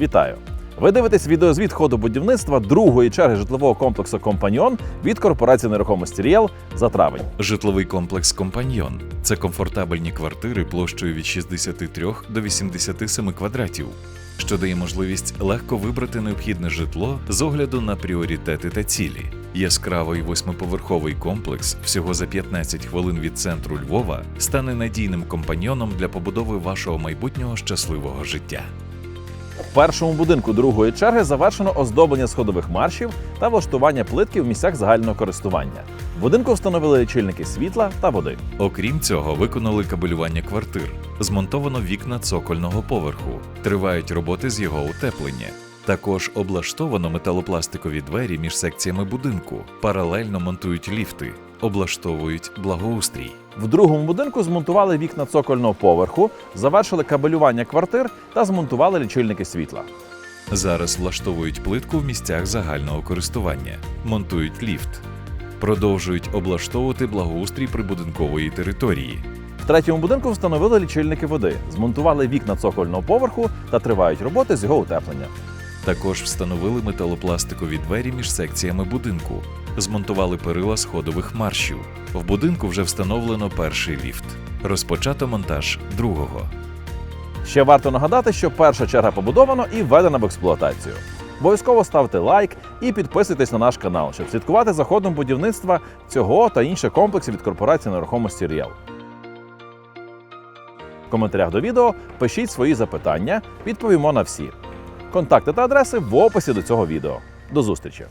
Вітаю! Ви дивитесь відеозвіт ходу будівництва другої черги житлового комплексу Компаньйон від корпорації нерухомості Ріел за травень. Житловий комплекс Компаньйон це комфортабельні квартири площею від 63 до 87 квадратів, що дає можливість легко вибрати необхідне житло з огляду на пріоритети та цілі. Яскравий восьмиповерховий комплекс всього за 15 хвилин від центру Львова стане надійним компаньйоном для побудови вашого майбутнього щасливого життя. В першому будинку другої черги завершено оздоблення сходових маршів та влаштування плитки в місцях загального користування. В будинку встановили лічильники світла та води. Окрім цього, виконали кабелювання квартир, змонтовано вікна цокольного поверху, тривають роботи з його утеплення. Також облаштовано металопластикові двері між секціями будинку, паралельно монтують ліфти, облаштовують благоустрій. В другому будинку змонтували вікна цокольного поверху, завершили кабелювання квартир та змонтували лічильники світла. Зараз влаштовують плитку в місцях загального користування, монтують ліфт, продовжують облаштовувати благоустрій прибудинкової території. В третьому будинку встановили лічильники води, змонтували вікна цокольного поверху та тривають роботи з його утеплення. Також встановили металопластикові двері між секціями будинку, змонтували перила сходових маршів. В будинку вже встановлено перший ліфт. Розпочато монтаж другого. Ще варто нагадати, що перша черга побудовано і введена в експлуатацію. Обов'язково ставте лайк і підписуйтесь на наш канал, щоб слідкувати за ходом будівництва цього та інших комплексів від корпорації нерухомості Ріел. В коментарях до відео пишіть свої запитання, відповімо на всі. Контакти та адреси в описі до цього відео. До зустрічі!